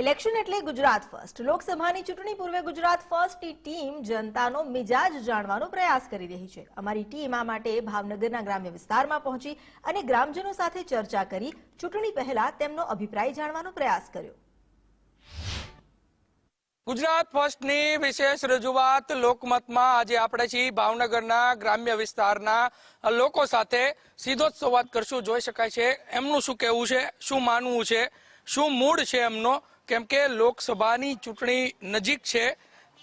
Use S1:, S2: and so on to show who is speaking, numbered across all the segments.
S1: Election એટલે Gujarat first લોકસભાની ચૂંટણી પૂર્વે ગુજરાત ફર્સ્ટની ટીમ જનતાનો મિજાજ જાણવાનો પ્રયાસ કરી રહી છે. અમારી ટીમ આ માટે ભાવનગરના ગ્રામ્ય વિસ્તારમાં પહોંચી અને ગ્રામજનો સાથે ચર્ચા કરી ચૂંટણી પહેલા તેમનો અભિપ્રાય જાણવાનો પ્રયાસ કર્યો.
S2: ગુજરાત ફર્સ્ટની વિશેષ રજૂઆત લોકમતમાં આજે આપણે છીએ ભાવનગરના ગ્રામ્ય વિસ્તારના લોકો સાથે સીધો જ સંવાદ કરશું. જોઈ શકાય છે એમનું શું કહેવું છે, શું માનવું છે, શું મૂડ છે એમનો કેમ કે લોકસભાની ચૂંટણી નજીક છે.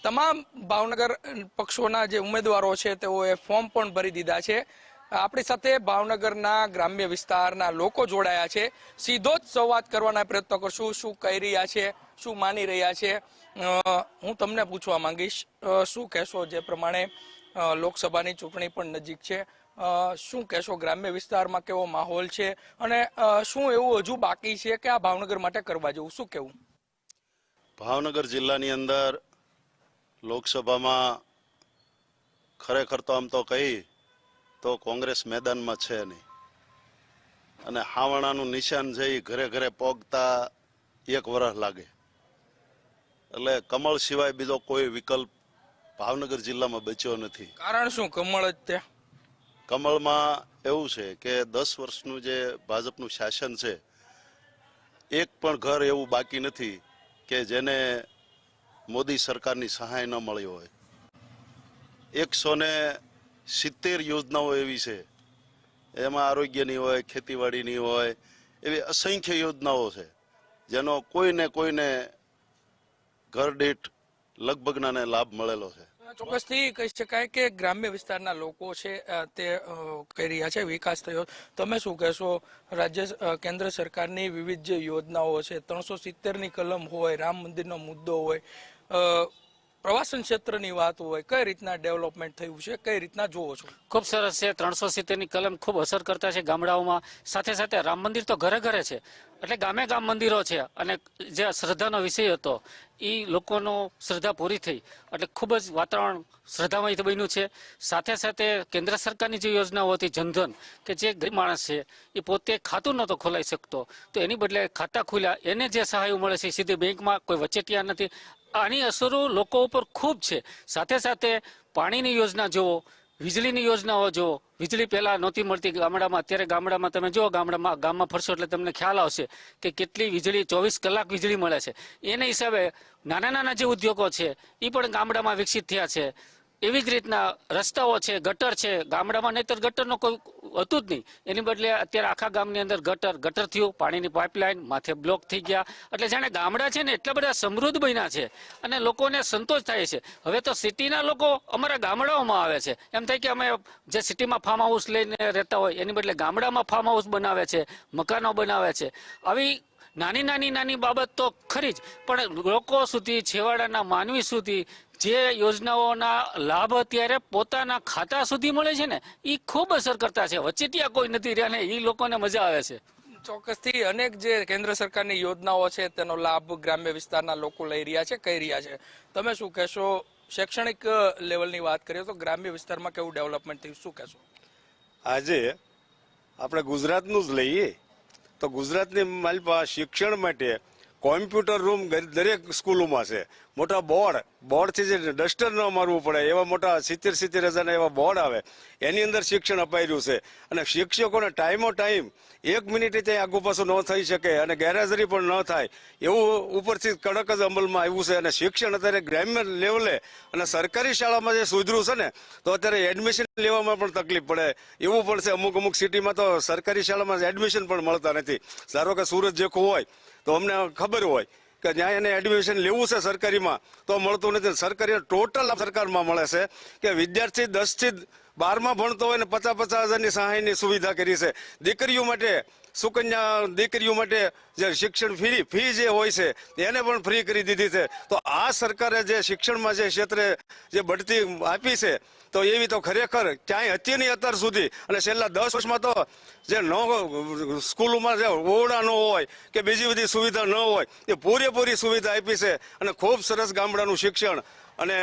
S2: તમામ ભાવનગર પક્ષોના જે ઉમેદવારો છે, તેઓએ ફોર્મ પણ ભરી દીધા છે. આપણી સાથે ભાવનગરના ગ્રામ્ય વિસ્તારના લોકો જોડાયા છે. સીધો જ સંવાદ કરવાના પ્રયત્નો કરશું. શું કહી રહ્યા છે? શું માની રહ્યા છે? હું તમને પૂછવા માંગીશ. શું કહેશો? જે પ્રમાણે લોકસભાની ચૂંટણી પણ નજીક છે. શું કહેશો? ગ્રામ્ય વિસ્તારમાં કેવો માહોલ છે? અને શું એવું હજુ બાકી છે કે આ ભાવનગર માટે કરવા જેવું? શું કેવું
S3: ભાવનગર જિલ્લાની અંદર લોકસભામાં ખરેખર તો આમ તો કહી તો કોંગ્રેસ મેદાનમાં છે નહીં. અને હાવણાનું નિશાન જઈ ઘરે ઘરે પોગતા એક વરસ લાગે. એટલે કમળ સિવાય બીજો કોઈ વિકલ્પ ભાવનગર જિલ્લામાં બચ્યો નથી.
S2: કારણ શું? કમળ જ ત્યાં
S3: કમળમાં એવું છે કે દસ વર્ષનું જે ભાજપનું શાસન છે એક પણ ઘર એવું બાકી નથી. કે જેને મોદી સરકારની સહાય ન મળી હોય. એકસો ને સિત્તેર યોજનાઓ એવી છે. એમાં આરોગ્યની હોય, ખેતીવાડીની હોય, એવી અસંખ્ય યોજનાઓ છે. જેનો કોઈને કોઈને ઘર દીઠ લગભગનાને લાભ મળેલો છે.
S2: ચોક્કસથી કહી શકાય કે ગ્રામ્ય વિસ્તારના લોકો છે તે કહી રહ્યા છે, વિકાસ થયો. તમે શું કહેશો? રાજ્ય કેન્દ્ર સરકારની વિવિધ જે યોજનાઓ છે, ત્રણસો સિત્તેરની કલમ હોય, રામ મંદિરનો મુદ્દો હોય પ્રવાસન ક્ષેત્રની વાત હોય, કઈ રીતના ડેવલપમેન્ટ થયું છે, કઈ રીતના જોવો છો?
S4: ખૂબ સરસ છે. ત્રણસો સિત્તેરની કલમ ખૂબ અસર કરતા છે ગામડાઓમાં. સાથે સાથે રામ મંદિર તો ઘરે ઘરે છે. એટલે ગામે ગામ મંદિરો છે અને જે શ્રદ્ધાનો વિષય હતો એ લોકોનો શ્રદ્ધા પૂરી થઈ. એટલે ખૂબ જ વાતાવરણ શ્રદ્ધામય બન્યું છે. સાથે સાથે કેન્દ્ર સરકારની જે યોજનાઓ હતી, જનધન, કે જે ગરીબ માણસ છે, એ પોતે ખાતું નહોતો ખોલાઈ શકતો. તો એની બદલે ખાતા ખુલ્યા, એને જે સહાય મળે છે સીધી બેંકમાં કોઈ વચેટિયા નથી. આની અસરો લોકો ઉપર ખૂબ છે. સાથે સાથે પાણીની યોજના જુઓ વીજળીની યોજનાઓ જો વીજળી પહેલાં નહોતી મળતી ગામડામાં. અત્યારે ગામડામાં તમે જુઓ, ગામડામાં ગામમાં ફરશો એટલે તમને ખ્યાલ આવશે કે કેટલી વીજળી, ચોવીસ કલાક વીજળી મળે છે. એના હિસાબે નાના નાના જે ઉદ્યોગો છે એ પણ ગામડામાં વિકસિત થયા છે. એવી જ રીતના રસ્તાઓ છે, ગટર છે. ગામડામાં નહીતર ગટરનો કોઈ હતું જ નહીં. એની બદલે અત્યારે આખા ગામની અંદર ગટર ગટર થયું, પાણીની પાઇપલાઇન માથે બ્લોક થઈ ગયા. એટલે જાણે ગામડા છે ને એટલા બધા સમૃદ્ધ બન્યા છે અને લોકોને સંતોષ થાય છે. હવે તો સિટીના લોકો અમારા ગામડાઓમાં આવે છે. એમ થાય કે અમે જે સિટીમાં ફાર્મ હાઉસ લઈને રહેતા હોય, એની બદલે ગામડામાં ફાર્મ હાઉસ બનાવે છે, મકાનો બનાવે છે. આવી નાની નાની નાની બાબત તો ખરી જ. પણ લોકો સુધી, છેવાડાના માનવી સુધી જે યોજનાઓના લાભ અત્યારે પોતાના ખાતા સુધી મળે છે ને એ ખૂબ અસર કરતા છે. વચેટિયા કોઈ નથી રહ્યા ને એ લોકોને મજા આવે છે.
S2: ચોક્કસથી અનેક જે કેન્દ્ર સરકારની યોજનાઓ છે તેનો લાભ ગ્રામ્ય વિસ્તારના લોકો લઈ રહ્યા છે કહી રહ્યા છે. તમે શું કહેશો? શૈક્ષણિક લેવલની વાત કરીએ તો ગ્રામ્ય વિસ્તારમાં કેવું ડેવલપમેન્ટ થયું? શું કહેશો?
S5: આજે આપણે ગુજરાતનું જ લઈએ તો ગુજરાતની મારી શિક્ષણ માટે કોમ્પ્યુટર રૂમ દરેક સ્કૂલોમાં છે. મોટા બોર્ડ, બોર્ડથી જે ડસ્ટર ન મારવું પડે, એવા મોટા સિત્તેર સિત્તેર હજારના એવા બોર્ડ આવે, એની અંદર શિક્ષણ અપાઈ રહ્યું છે. અને શિક્ષકોને ટાઈમો ટાઈમ એક મિનિટે ત્યાં આગુ પાછું ન થઈ શકે અને ગેરહાજરી પણ ન થાય, એવું ઉપરથી કડક જ અમલમાં આવ્યું છે. અને શિક્ષણ અત્યારે ગ્રામ્ય લેવલે અને સરકારી શાળામાં જે સુધર્યું છે ને, તો અત્યારે એડમિશન લેવામાં પણ તકલીફ પડે. એવું પણ છે, અમુક અમુક સિટીમાં તો સરકારી શાળામાં એડમિશન પણ મળતા નથી. ધારો કે સુરત જેખું હોય તો અમને ખબર હોય કે જ્યાં એને એડમિશન લેવું છે સરકારીમાં, તો મળતું નથી. સરકારી ટોટલ સરકારમાં મળે છે કે વિદ્યાર્થી દસથી બારમાં ભણતો હોય ને પચાસ પચાસ હજારની સહાયની સુવિધા કરી છે. દીકરીઓ માટે સુકન્યા દીકરીઓ માટે જે શિક્ષણ ફી ફી જે હોય છે, એને પણ ફ્રી કરી દીધી છે. તો આ સરકારે જે શિક્ષણમાં જે ક્ષેત્રે જે બઢતી આપી છે, તો એવી તો ખરેખર ક્યાંય હતી નહીં અત્યાર સુધી અને છેલ્લા દસ વર્ષમાં તો જે ન સ્કૂલોમાં જે ઓરડા ન હોય કે બીજી બધી સુવિધા ન હોય, એ પૂરેપૂરી સુવિધા આપી છે અને ખૂબ સરસ ગામડાનું શિક્ષણ અને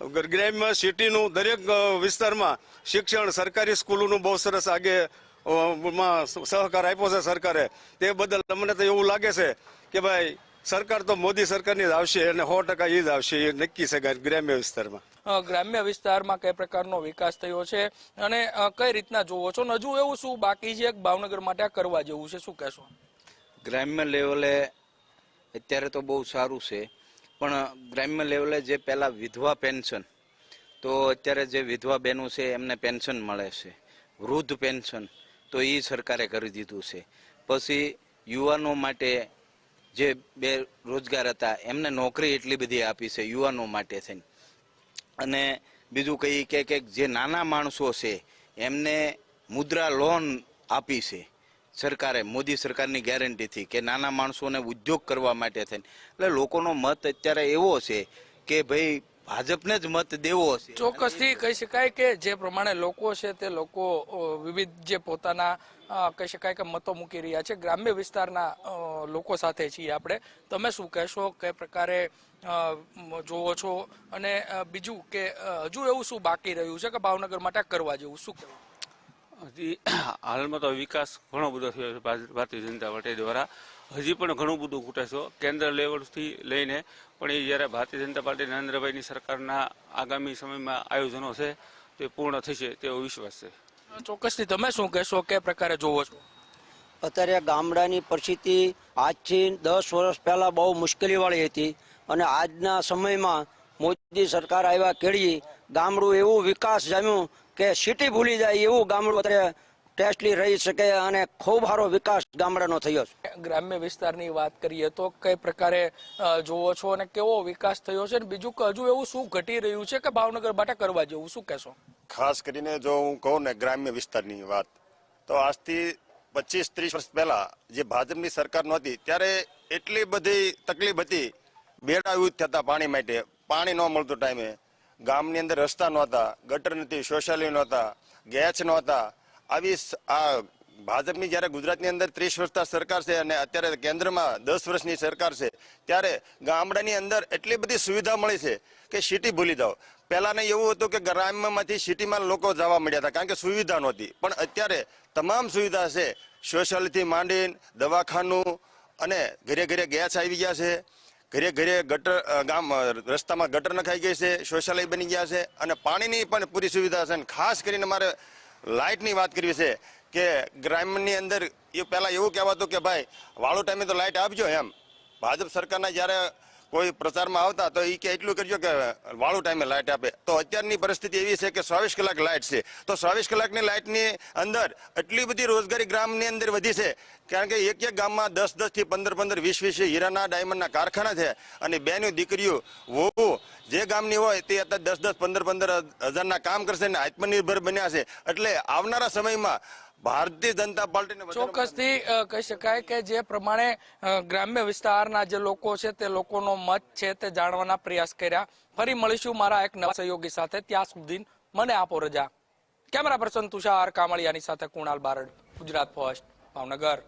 S5: ગ્રામ્ય સિટીનું દરેક વિસ્તારમાં શિક્ષણ સરકારી સ્કૂલોનું બહુ સરસ આગે માં સહકાર આપ્યો છે સરકારે. તે બદલ અમને તો એવું લાગે છે કે ભાઈ સરકાર તો મોદી સરકારની જ આવશે અને સો ટકા એ જ આવશે એ નક્કી છે ગ્રામ્ય વિસ્તારમાં.
S2: ગ્રામ્ય વિસ્તારમાં કઈ પ્રકારનો વિકાસ થયો છે અને કઈ રીતના જોવો છો? અને હજુ એવું શું બાકી છે? ભાવનગર માટે આ કરવા જેવું છે શું કહેશો?
S6: ગ્રામ્ય લેવલે અત્યારે તો બહુ સારું છે પણ ગ્રામ્ય લેવલે જે પહેલાં વિધવા પેન્શન તો અત્યારે જે વિધવા બહેનો છે એમને પેન્શન મળે છે વૃદ્ધ પેન્શન. તો એ સરકારે કરી દીધું છે. પછી યુવાનો માટે જે બે રોજગાર હતા, એમને નોકરી એટલી બધી આપી છે યુવાનો માટે થઈને. અને બીજું કહી કે કે જે નાના માણસો છે, એમને મુદ્રા લોન આપી છે. સરકારે, મોદી સરકારની ગેરંટીથી કે નાના માણસોને ઉદ્યોગ કરવા માટે થઈને. એટલે લોકોનો મત અત્યારે એવો છે કે ભાઈ ભાજપને જ મત દેવો છે.
S2: ચોક્કસથી કહી શકાય કે જે પ્રમાણે લોકો છે તે લોકો વિવિધ જે પોતાના કહી શકાય કે મતો મૂકી રહ્યા છે. ગ્રામ્ય વિસ્તારના લોકો સાથે છીએ આપણે. તમે શું કહેશો? કઈ પ્રકારે જોવો છો? અને બીજું કે હજુ એવું શું બાકી રહ્યું છે કે ભાવનગર માટે કરવા જેવું? શું કહેવું?
S7: હજી હાલમાં તો વિકાસ ઘણો બધો થયો છે ભારતીય જનતા પાર્ટી દ્વારા. હજી પણ ઘણું બધું ખૂટે છે. કેન્દ્ર લેવલથી લઈને પણ એ જ્યારે ભારતીય જનતા પાર્ટી નરેન્દ્રભાઈની સરકારના આગામી સમયમાં આયોજનો છે તે પૂર્ણ થશે તેવો વિશ્વાસ છે.
S2: ચોક્કસથી તમે શું કહેશો? કે પ્રકારે જોવો છો?
S8: અત્યારે ગામડાની પરિસ્થિતિ આજથી દસ વર્ષ પહેલા બહુ મુશ્કેલીવાળી હતી અને આજના સમયમાં મોદી સરકાર આવ્યા કેળી ગામડું એવું વિકાસ જામ્યું કે સિટી ભૂલી જાય એવું ગામડું અત્યારે ટેસ્ટલી રહી શકે અને ખૂબ સારો વિકાસ ગામડાનો થયો છે.
S2: ગ્રામ્ય વિસ્તારની વાત કરીએ તો કઈ પ્રકારે જોવો છો અને કેવો વિકાસ થયો છે? અને બીજું કે હજુ એવું શું ઘટી રહ્યું છે કે ભાવનગર માટે કરવા જેવું શું કહેશો?
S9: ખાસ કરીને જો હું કહું ને ગ્રામ્ય વિસ્તારની વાત તો આજથી પચીસ ત્રીસ વર્ષ પહેલા જે ભાજપની સરકાર નહોતી ત્યારે એટલી બધી તકલીફ હતી બેડા યુદ્ધ થતા પાણી માટે પાણી ન મળતું ટાઈમે. ગામની અંદર રસ્તા નહોતા ગટર નથી શૌચાલય નહોતા ગેસ નહોતા આવી આ ભાજપની જ્યારે ગુજરાતની અંદર ત્રીસ વર્ષતા સરકાર છે અને અત્યારે કેન્દ્રમાં દસ વર્ષની સરકાર છે, ત્યારે ગામડાની અંદર એટલી બધી સુવિધા મળી છે કે સિટી ભૂલી જાઓ. પહેલાંને એવું હતું કે ગ્રામ્યમાંથી સિટીમાં લોકો જવા મળ્યા હતા, કારણ કે સુવિધા નહોતી. પણ અત્યારે તમામ સુવિધા છે. શૌચાલયથી માંડીને દવાખાનું અને ઘરે ઘરે ગેસ આવી ગયા છે. ઘરે ઘરે ગટર ગામ રસ્તામાં ગટર નખાઈ ગઈ છે, શૌચાલય બની ગયા છે અને પાણીની પણ પૂરી સુવિધા છે. અને ખાસ કરીને મારે લાઇટની વાત કરવી છે કે ગ્રામ્યની અંદર એ પહેલાં એવું કહેવાતું કે ભાઈ વાળો ટાઈમે તો લાઇટ આપજો એમ. ભાજપ સરકારના જ્યારે કોઈ પ્રચારમાં આવતા તો એ કે એટલું કરજો કે વાળું ટાઈમે લાઇટ આપે. તો અત્યારની પરિસ્થિતિ એવી છે કે ચોવીસ કલાક લાઇટ છે. તો ચોવીસ કલાકની લાઇટની અંદર એટલી બધી રોજગારી ગ્રામની અંદર વધી છે. કારણ કે એક એક ગામમાં દસ દસથી પંદર પંદર, વીસ વીસ હીરાના ડાયમંડના કારખાના છે. અને બેનું દીકરીઓ, વહુ જે ગામની હોય તે અત્યારે દસ દસ, પંદર પંદર હજારના કામ કરશે ને આત્મનિર્ભર બન્યા છે. એટલે આવનારા સમયમાં ભારતીય જનતા પાર્ટીને
S2: ચોક્કસથી કહી શકાય કે જે પ્રમાણે ગ્રામ્ય વિસ્તારના જે લોકો છે તે લોકોનો મત છે તે જાણવાના પ્રયાસ કર્યા. ફરી મળીશું મારા એક નવા સહયોગી સાથે. ત્યાં સુધી મને આપો રજા. કેમેરા પર્સન તુષાર કામળિયાની સાથે કુણાલ બારડ, ગુજરાત ફર્સ્ટ, ભાવનગર.